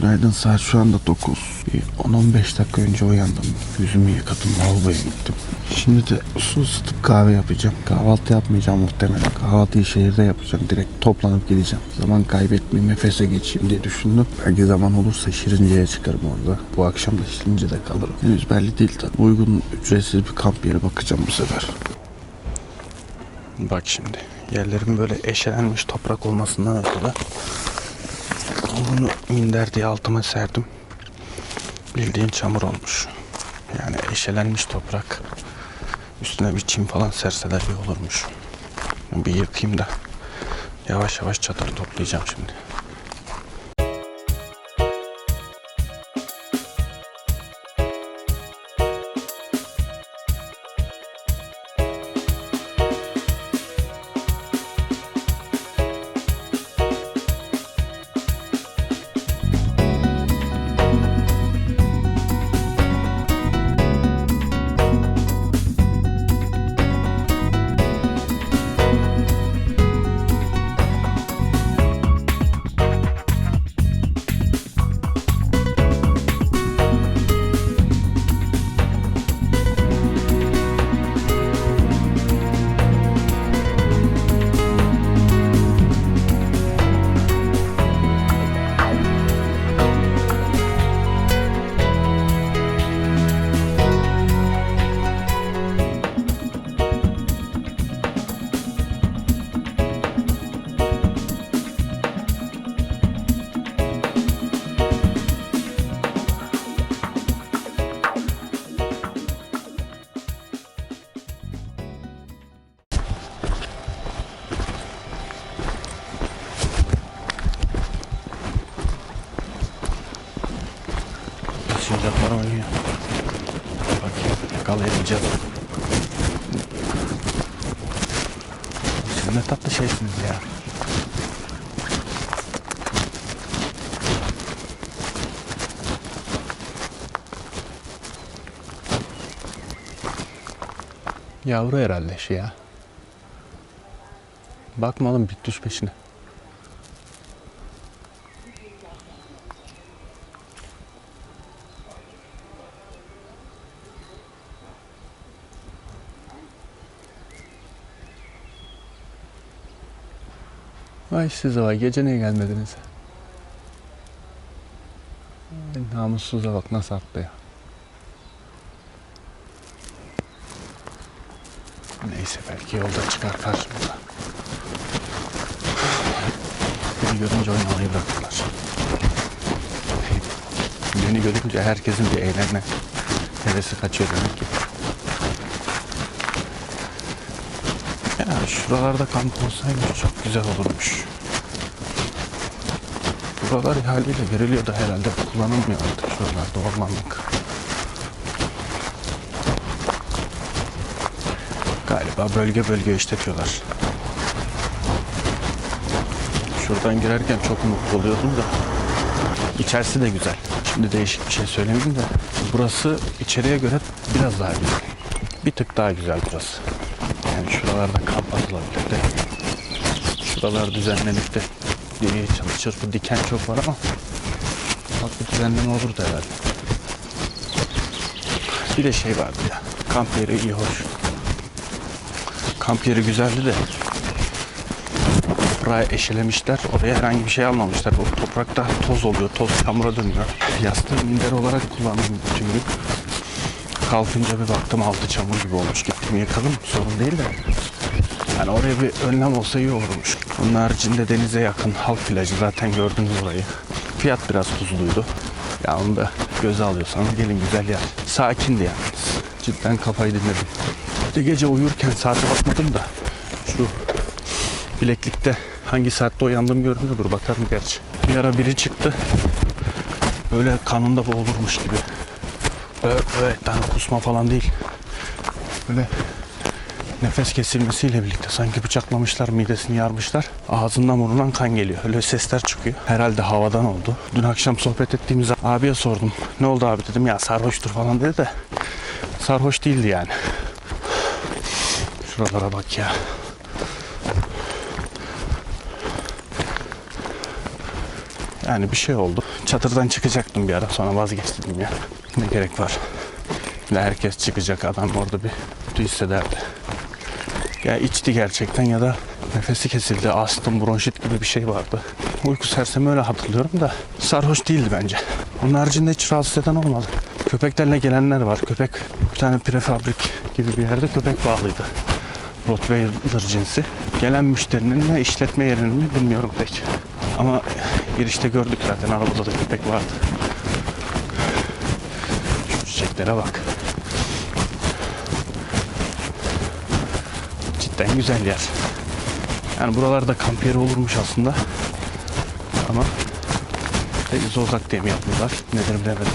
Günaydın saat şu anda 9. Bir 10-15 dakika önce uyandım. Yüzümü yıkadım, lavaboya gittim. Şimdi de su ısıtıp kahve yapacağım. Kahvaltı yapmayacağım muhtemelen. Kahvaltıyı şehirde yapacağım. Direkt toplanıp gideceğim. Zaman kaybetmeyeyim, nefese geçeyim diye düşündüm. Belki zaman olursa Şirince'ye çıkarım orada. Bu akşam da Şirince'de kalırım. Henüz belli değil tabii. Uygun, ücretsiz bir kamp yeri bakacağım bu sefer. Bak şimdi. Yerlerin böyle eşelenmiş toprak olmasından ötürü bunu minder diye altıma serdim. Bildiğin çamur olmuş. Yani eşelenmiş toprak. Üstüne bir çim falan serseler iyi olurmuş. Bir yıkayayım da yavaş yavaş çadırı toplayacağım şimdi. Yavru herhalde şey ya. Bakma oğlum bir düş peşine. Vay size vay gece niye gelmediniz? Namussuza bak nasıl atlıyor. Neyse belki yolda çıkar karşımıza. Beni görünce oynamayı bıraktılar. Beni görünce herkesin bir eğlenme hevesi kaçıyor demek ki. Ya şuralarda kamp olsaymış çok güzel olurmuş. Buralar ihaleyle veriliyor da herhalde kullanılmıyor artık şuralarda ormanlık. Galiba bölge bölge işletiyorlar. Şuradan girerken çok mutlu oluyordum da. İçerisi de güzel. Şimdi değişik bir şey söylemeyeyim de. Burası içeriye göre biraz daha güzel. Bir tık daha güzel burası. Yani şuralarda kamp atılabilir de. Şuralar düzenlenip de diye çalışır. Bu diken çok var ama bak bir düzenleme olurdu herhalde. Bir de şey vardı ya. Kamp yeri iyi hoş. Kamp yeri güzeldi de toprağı eşelemişler. Oraya herhangi bir şey almamışlar. O toprakta toz oluyor. Toz çamura dönüyor. Yastığı minder olarak kullandım bütün gün. Kalkınca bir baktım altı çamur gibi olmuş. Gittim yıkadım. Sorun değil de. Yani oraya bir önlem olsa iyi olurmuş. Onun haricinde denize yakın halk plajı zaten gördünüz orayı. Fiyat biraz tuzluydu. Ya onu da göze alıyorsanız gelin güzel yer. Sakindi yani. Cidden kafayı dinledim. De gece uyurken saate bakmadım da şu bileklikte hangi saatte uyandığım görünüyordur bakarım gerçi. Bir ara biri çıktı. Böyle kanında boğulurmuş gibi. Evet, evet yani kusma falan değil. Böyle nefes kesilmesiyle birlikte sanki bıçaklamışlar, midesini yarmışlar. Ağzından burnundan kan geliyor. Öyle sesler çıkıyor. Herhalde havadan oldu. Dün akşam sohbet ettiğimiz abiye sordum. Ne oldu abi dedim ya sarhoştur falan dedi de sarhoş değildi yani. Şuralara bak ya. Yani bir şey oldu. Çadırdan çıkacaktım bir ara sonra vazgeçtim ya. Ne gerek var? Ya herkes çıkacak adam orada bir kötü hissederdi. Ya içti gerçekten ya da nefesi kesildi. Astım, bronşit gibi bir şey vardı. Uyku sersemi öyle hatırlıyorum da sarhoş değildi bence. Onun haricinde hiç rahatsız eden olmadı. Köpeklerle gelenler var. Köpek bir tane prefabrik gibi bir yerde köpek bağlıydı. Rottweiler cinsi. Gelen müşterinin ne işletme yerinin mi bilmiyorum pek. Ama girişte gördük zaten arabada da köpek vardı. Şu çiçeklere bak. Cidden güzel yer. Yani buralarda kamp yeri olurmuş aslında. Ama denize uzak diye mi yapmıyorlar? Nedir bilemedim.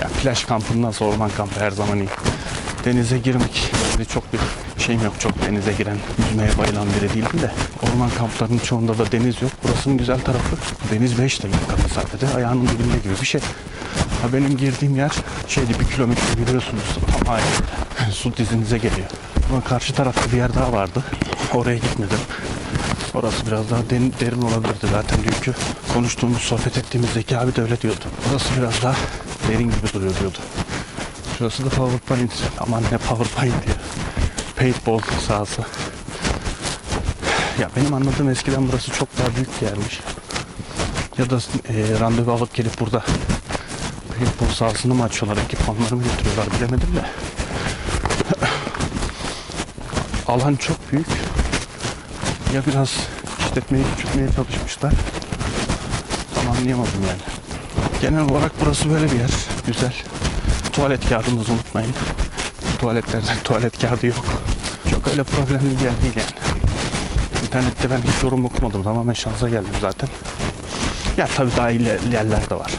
Ya plaj kampından orman kampı her zaman iyi. Denize girmek çok bir şeyim yok. Çok denize giren, yüzmeye bayılan biri değilim de. Orman kamplarının çoğunda da deniz yok. Burasının güzel tarafı deniz 5 dakika mesafede. Ayağının dibinde gibi bir şey. Ha benim girdiğim yer şeydi bir kilometre yürüyorsunuz ayağında. Su dizinize geliyor. Ama karşı tarafta bir yer daha vardı. Oraya gitmedim. Orası biraz daha derin, derin olabilirdi zaten dünkü konuştuğumuz, sohbet ettiğimiz Zeki abi de öyle diyordu. Orası biraz daha derin gibi duruyor diyordu. Şurası da PowerPoint. Aman ne PowerPoint diyor. Paintball sahası. Ya benim anladığım eskiden burası çok daha büyük bir yermiş. Ya da e, randevu alıp gelip burada paintball sahasını mı açıyorlar, ekipmanları mı götürüyorlar bilemedim de. Alan çok büyük. Ya biraz işletmeyi küçültmeye çalışmışlar. Tam anlayamadım yani. Genel olarak burası böyle bir yer. Güzel. Tuvalet kağıdınızı unutmayın. Tuvaletlerde tuvalet kağıdı yok. Çok öyle problemli bir yer değil yani. İnternette ben hiç yorum okumadım. Tamamen şansa geldim zaten. Ya tabii daha iyi yerler de var.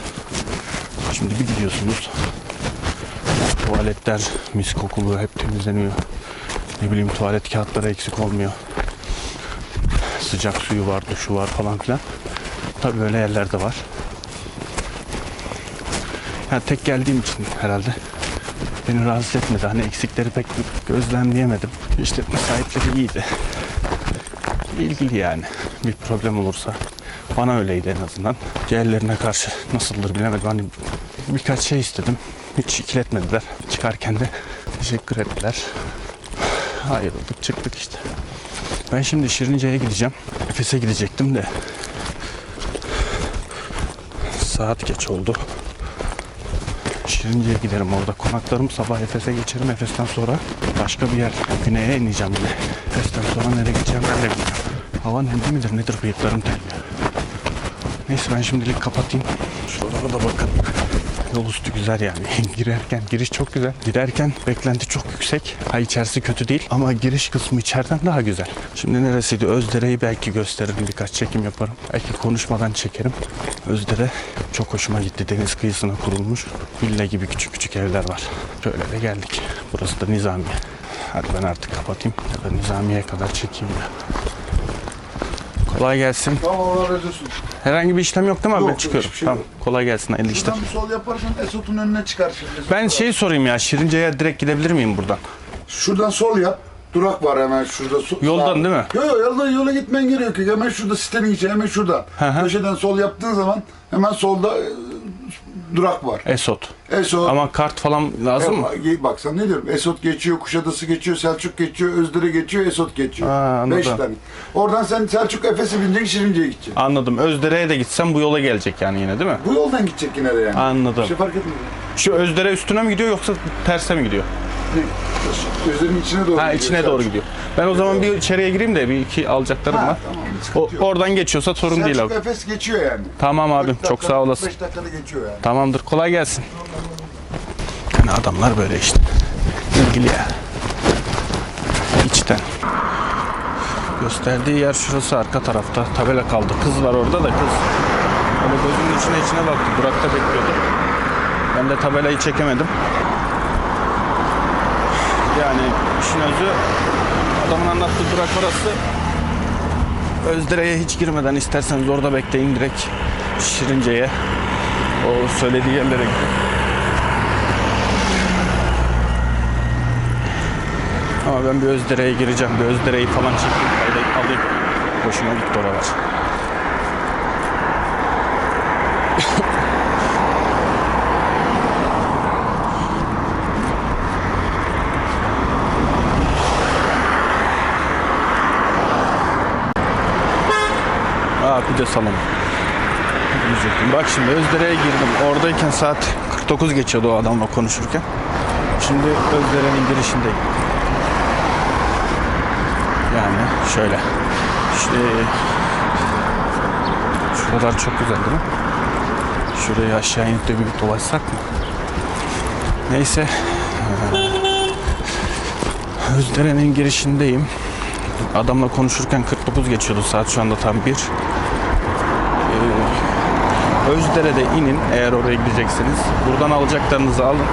Şimdi bir gidiyorsunuz. Tuvaletler mis kokulu hep temizleniyor. Ne bileyim tuvalet kağıtları eksik olmuyor. Sıcak suyu var, duşu var falan filan. Tabii öyle yerler de var. Yani tek geldiğim için herhalde beni rahatsız etmedi. Hani eksikleri pek gözlemleyemedim. İşletme sahipleri iyiydi. İlgili yani. Bir problem olursa. Bana öyleydi en azından. Diğerlerine karşı nasıldır bilemedim. Hani birkaç şey istedim. Hiç ikiletmediler. Çıkarken de teşekkür ettiler. Ayrıldık çıktık işte. Ben şimdi Şirince'ye gideceğim. Efes'e gidecektim de. Saat geç oldu. Şirince'ye giderim orada. Konaklarım sabah Efes'e geçerim. Efes'ten sonra başka bir yer. Güney'e ineceğim yine. Efes'ten sonra nereye gideceğim ben de bilmiyorum. Hava nemli midir nedir bıyıklarım terliyor. Neyse ben şimdilik kapatayım. Şuralara da bakın. Yol üstü güzel yani. Girerken giriş çok güzel. Girerken beklenti çok yüksek. Ha içerisi kötü değil ama giriş kısmı içeriden daha güzel. Şimdi neresiydi? Özdere'yi belki gösteririm. Birkaç çekim yaparım. Belki konuşmadan çekerim. Özdere çok hoşuma gitti. Deniz kıyısına kurulmuş. Villa gibi küçük küçük evler var. Şöyle de geldik. Burası da Nizamiye. Hadi ben artık kapatayım. Ya da Nizamiye'ye kadar çekeyim ya. Kolay gelsin. Tamam olsun. Herhangi bir işlem yok değil mi? Yok, Ben çıkıyorum. şey tamam. yok. Kolay gelsin. Hayırlı işler. Şuradan bir sol yaparsan Esot'un önüne çıkar şimdi. Ben şeyi sorayım ya. Şirince'ye direkt gidebilir miyim buradan? Şuradan sol yap. Durak var hemen şurada. Yoldan sağ- değil mi? Yok yok yolda yola gitmen gerekiyor. Hemen şurada sitenin içi hemen şurada. Hı hı. Köşeden sol yaptığın zaman hemen solda durak var. Esot. Esot. Ama kart falan lazım mı? E, bak sen ne diyorum? Esot geçiyor, Kuşadası geçiyor, Selçuk geçiyor, Özdere geçiyor, Esot geçiyor. Ha, anladım. Beş tane. Oradan sen Selçuk Efes'e bineceksin, Şirince'ye gideceksin. Anladım. Özdere'ye de gitsem bu yola gelecek yani yine değil mi? Bu yoldan gidecek yine de yani. Anladım. Bir şey fark etmiyor. Şu Özdere üstüne mi gidiyor yoksa terse mi gidiyor? Gözlerin içine doğru Ha gidiyor içine doğru Selçuk. gidiyor. Ben o zaman bir içeriye gireyim de bir iki alacaklarım Ha, var. tamam, O, sıkıntı yok. oradan geçiyorsa sorun değil Selçuk abi. Efes geçiyor yani. Tamam abim. 40 Çok sağ olasın. 45 dakikada geçiyor yani. Tamamdır. Kolay gelsin. Yani adamlar böyle işte. İlgili ya. İçten. Gösterdiği yer şurası arka tarafta. Tabela kaldı. Kız var orada da kız. Öyle gözünün içine içine baktı. Durakta bekliyordu. Ben de tabelayı çekemedim. Yani işin özü adamın anlattığı durak orası. Özdire'ye hiç girmeden isterseniz orada bekleyin direkt Şirince'ye. O söylediği yerlere. Ama ben bir Özdere'ye gireceğim. Bir Özdere'yi falan çekeyim. Alayım. hoşuma gitti oralar. Aa bir de salon. Diyecektim. Bak şimdi Özdere'ye girdim. Oradayken saat 49 geçiyordu o adamla konuşurken. Şimdi Özdere'nin girişindeyim. Yani şöyle. İşte şuralar çok güzel değil mi? Şurayı aşağı inip de bir dolaşsak mı? Neyse. Özdere'nin girişindeyim. Adamla konuşurken 49 geçiyordu saat şu anda tam 1. Özdere'de inin eğer oraya gideceksiniz. Buradan alacaklarınızı alın.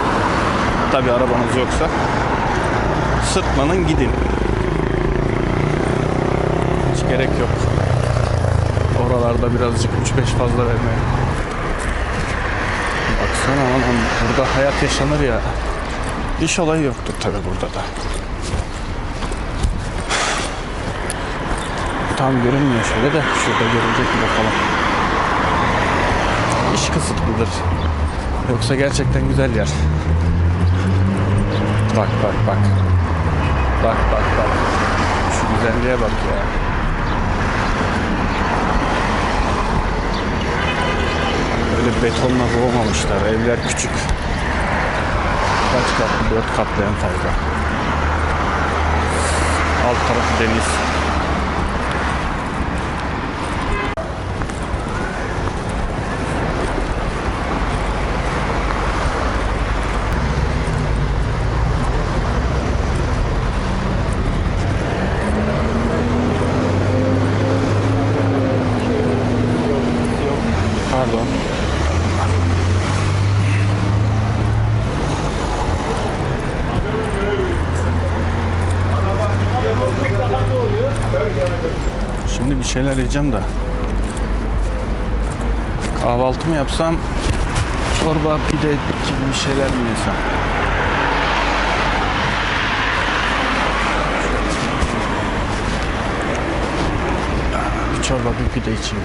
Tabi arabanız yoksa. Sırtlanın gidin. Hiç gerek yok. Oralarda birazcık 3-5 fazla vermeye. Baksana anam burada hayat yaşanır ya. İş olayı yoktur tabi burada da. Tam görünmüyor şöyle de şurada görülecek mi bakalım. Kısıtlıdır. Yoksa gerçekten güzel yer. Bak bak bak. Bak bak bak. Şu güzelliğe bak ya. Öyle betonla boğmamışlar. Evler küçük. Kaç katlı? Dört katlı en fazla. Alt tarafı deniz. Pardon. Şimdi bir şeyler yiyeceğim de. Kahvaltı mı yapsam? Çorba, pide gibi bir şeyler mi yesem? Bir çorba, bir pide içeyim.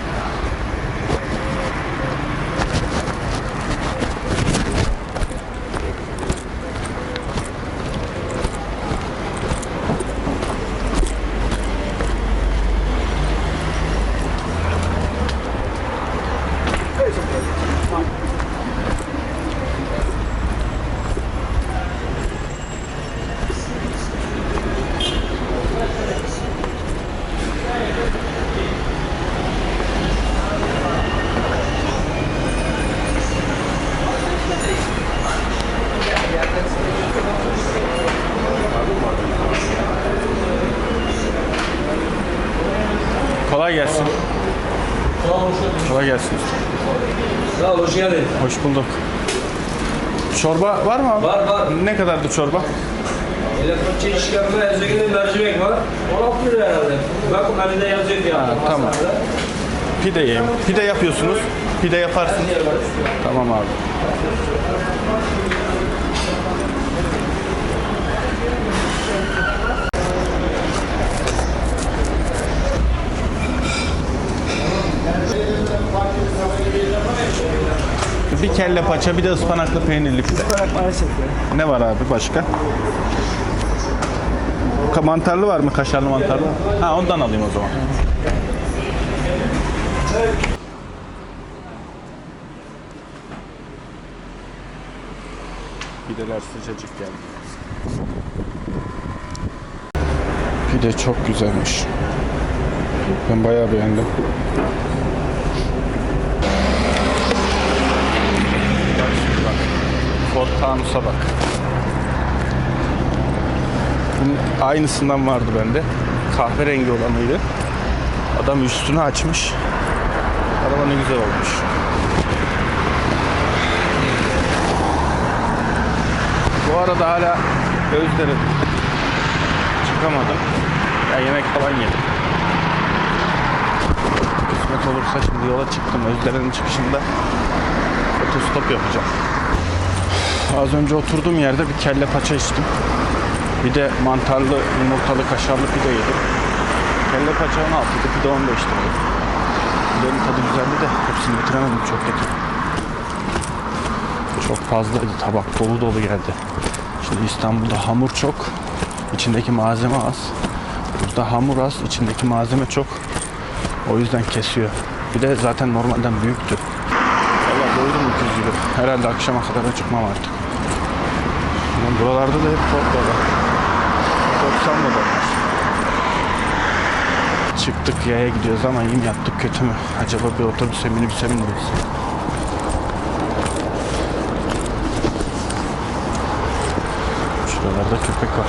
Kolay gelsin. Kolay gelsin. Sağ ol, hoş bulduk. Çorba var mı abi? Var, var. Ne kadardı çorba? Elektronik çeşit çıkartma yazıyor mercimek var. 16 lira herhalde. Bak menüde yazıyor fiyatı. Ha, tamam. Pide yiyeyim. Pide yapıyorsunuz. Pide yaparsınız. Tamam abi. Kelle paça, bir de ıspanaklı peynirli pide. Ne var abi başka? Ka- Mantarlı var mı? Kaşarlı mantarlı? Ha ondan alayım o zaman. Pideler sıcacık geldi. Pide çok güzelmiş. Ben bayağı beğendim. Ford Taunus'a bak. Bunun aynısından vardı bende. Kahverengi olanıydı. Adam üstünü açmış. Araba ne güzel olmuş. Bu arada hala Özder'e çıkamadım. Ya yemek falan yedim. Kısmet olursa şimdi yola çıktım. Özdere'nin çıkışında otostop yapacağım. Az önce oturduğum yerde bir kelle paça içtim. Bir de mantarlı, yumurtalı, kaşarlı pide yedim. Kelle paçağın altıydı. Pide 15 lira. Pidenin tadı güzeldi de hepsini bitiremedim çok kötü. Çok fazlaydı. Tabak dolu dolu geldi. Şimdi İstanbul'da hamur çok. içindeki malzeme az. Burada hamur az, içindeki malzeme çok. O yüzden kesiyor. Bir de zaten normalden büyüktü. Gibi. Herhalde akşama kadar çıkmam artık. Ulan buralarda da hep dolu. 90 da var. Çıktık yaya gidiyoruz ama iyi yaptık kötü mü? Acaba bir otobüse minibüse mi bineriz? Şuralarda köpek var.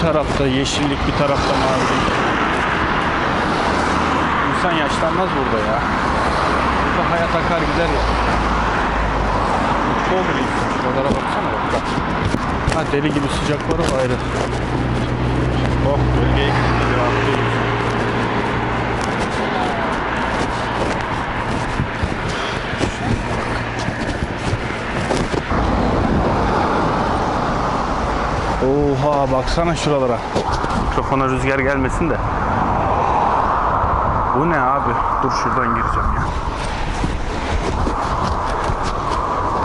Bir tarafta yeşillik, bir tarafta mavilik. İnsan yaşlanmaz burada ya. Burada hayat akar gider ya. Mutlu olur. Şuralara baksana bak. bak. Ha deli gibi sıcakları var ayrı. Oh gidince rahatlıyoruz. Oha baksana şuralara. Mikrofona rüzgar gelmesin de. Bu ne abi? Dur şuradan gireceğim ya.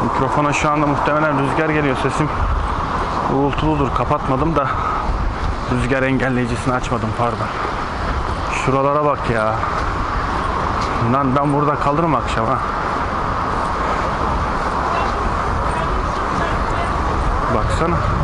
Mikrofona şu anda muhtemelen rüzgar geliyor sesim. Uğultuludur kapatmadım da rüzgar engelleyicisini açmadım pardon. Şuralara bak ya. Lan ben burada kalırım akşam ha. Baksana.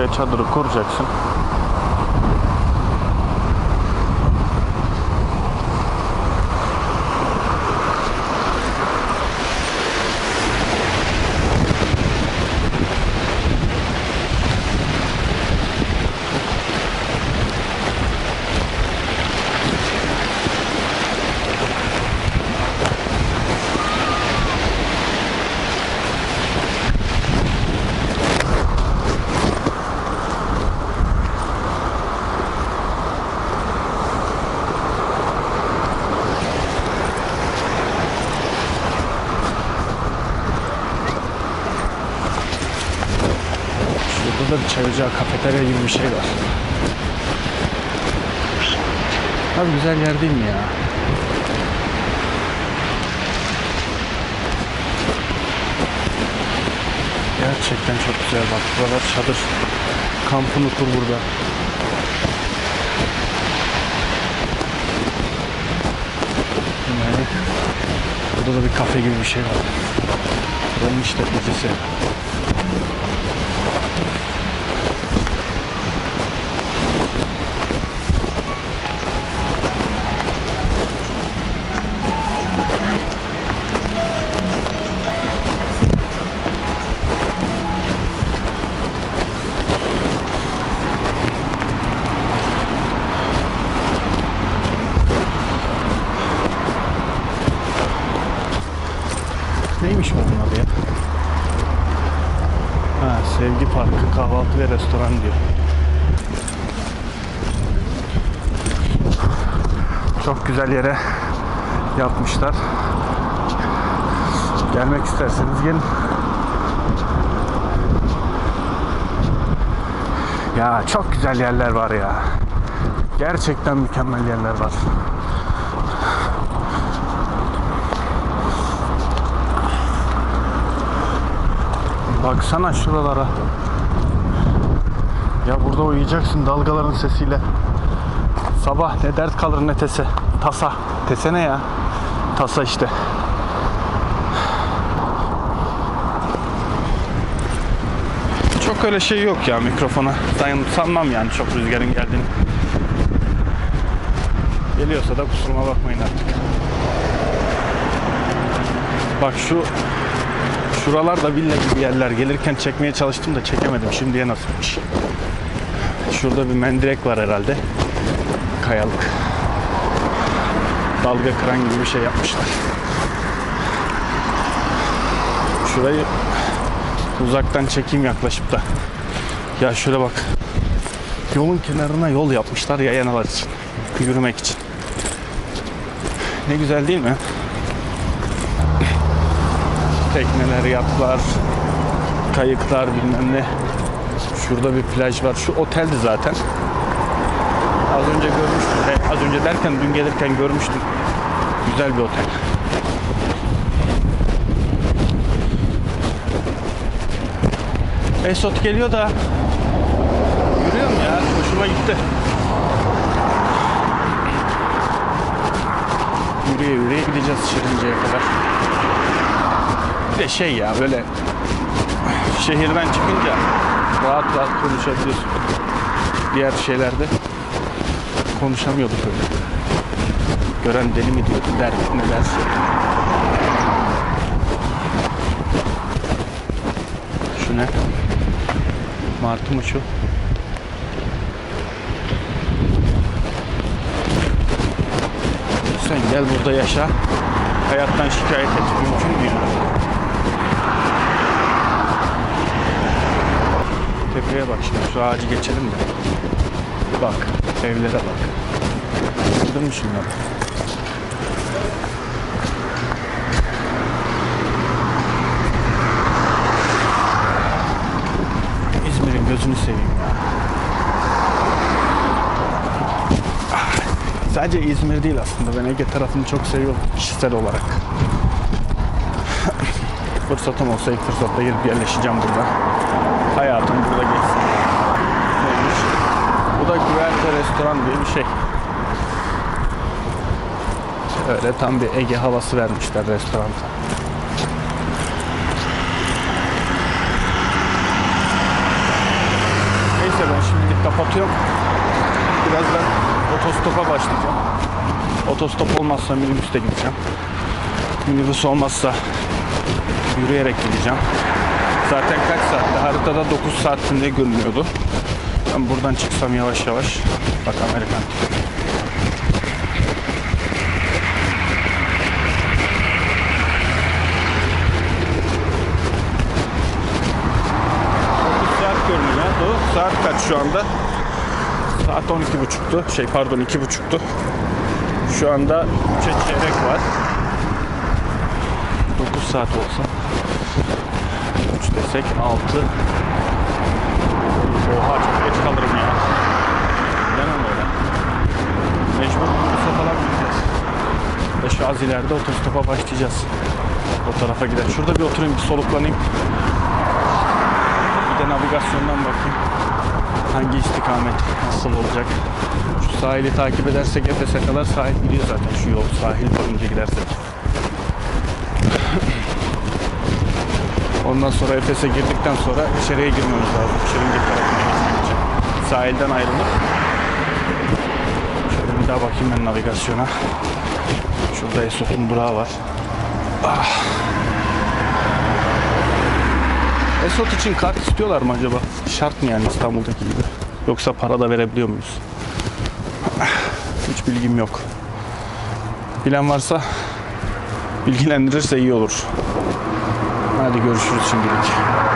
Şuraya çadırı kuracaksın. Şurada da bir çay ocağı, kafeterya gibi bir şey var. Abi güzel yer değil mi ya? Gerçekten çok güzel bak. Buralar çadır. Kampını kur burada. Yani burada da bir kafe gibi bir şey var. Buranın işletmecisi. Güzel yere yapmışlar. Gelmek isterseniz gelin. Ya çok güzel yerler var ya. Gerçekten mükemmel yerler var. Baksana şuralara. Ya burada uyuyacaksın dalgaların sesiyle. Sabah ne dert kalır ne tese. Tasa. Tese ne ya? Tasa işte. Çok öyle şey yok ya mikrofona. San- sanmam yani çok rüzgarın geldiğini. Geliyorsa da kusuruma bakmayın artık. Bak şu şuralarda villa gibi yerler gelirken çekmeye çalıştım da çekemedim. Şimdiye nasılmış. Şurada bir mendirek var herhalde. Kayalık. Dalga kıran gibi bir şey yapmışlar. Şurayı uzaktan çekeyim yaklaşıp da. Ya şöyle bak. Yolun kenarına yol yapmışlar yayanlar için. Yürümek için. Ne güzel değil mi? Tekneler, yatlar, kayıklar bilmem ne. Şurada bir plaj var. Şu oteldi zaten. Az önce görmüştüm. He, az önce derken dün gelirken görmüştüm. Güzel bir otel. Esot geliyor da Yürüyorum ya. Hoşuma gitti. Yürüye yürüye gideceğiz Şirince'ye kadar. Bir de şey ya böyle şehirden çıkınca rahat rahat konuşabiliyorsun. Diğer şeylerde konuşamıyorduk öyle. Gören deli mi diyor, der ne derse. Şu ne? Martı mı şu? Sen gel burada yaşa. Hayattan şikayet et. Mümkün mü ya? Tepeye bak şimdi. Şu ağacı geçelim de. Bak. Evlere bak. Gördün mü şunları? İzmir'in gözünü seveyim ya. Sadece İzmir değil aslında. Ben Ege tarafını çok seviyorum kişisel olarak. Fırsatım olsa ilk fırsatta gelip yerleşeceğim burada. Hayatım burada geçsin. Da güverte restoran diye bir şey. Öyle tam bir Ege havası vermişler restoranta. Neyse ben şimdilik kapatıyorum. Birazdan otostopa başlayacağım. Otostop olmazsa minibüste gideceğim. Minibüs olmazsa yürüyerek gideceğim. Zaten kaç saatte? Haritada 9 saatinde görünüyordu. Ben buradan çıksam yavaş yavaş. Bak Amerikan. Doğru. Saat kaç şu anda? Saat 12.30'tu. Şey pardon 2.30'tu. Şu anda 3'e çeyrek var. 9 saat olsa. 3 desek 6. Oha çok geç kalırım ya. Bilemem öyle. Mecbur minibüse falan gideceğiz. Ve şu az ileride otostopa başlayacağız. O tarafa gider. Şurada bir oturayım bir soluklanayım. Bir de navigasyondan bakayım. Hangi istikamet nasıl olacak? Şu sahili takip edersek Efes'e kadar sahil gidiyor zaten şu yol sahil boyunca gidersek. Ondan sonra Efes'e girdikten sonra içeriye girmemiz lazım. Şirince tarafına geçmek için. Sahilden ayrılıp şöyle bir daha bakayım ben navigasyona. Şurada Esot'un durağı var. Esot için kart istiyorlar mı acaba? Şart mı yani İstanbul'daki gibi? Yoksa para da verebiliyor muyuz? Hiç bilgim yok. Bilen varsa bilgilendirirse iyi olur. Hadi görüşürüz şimdilik.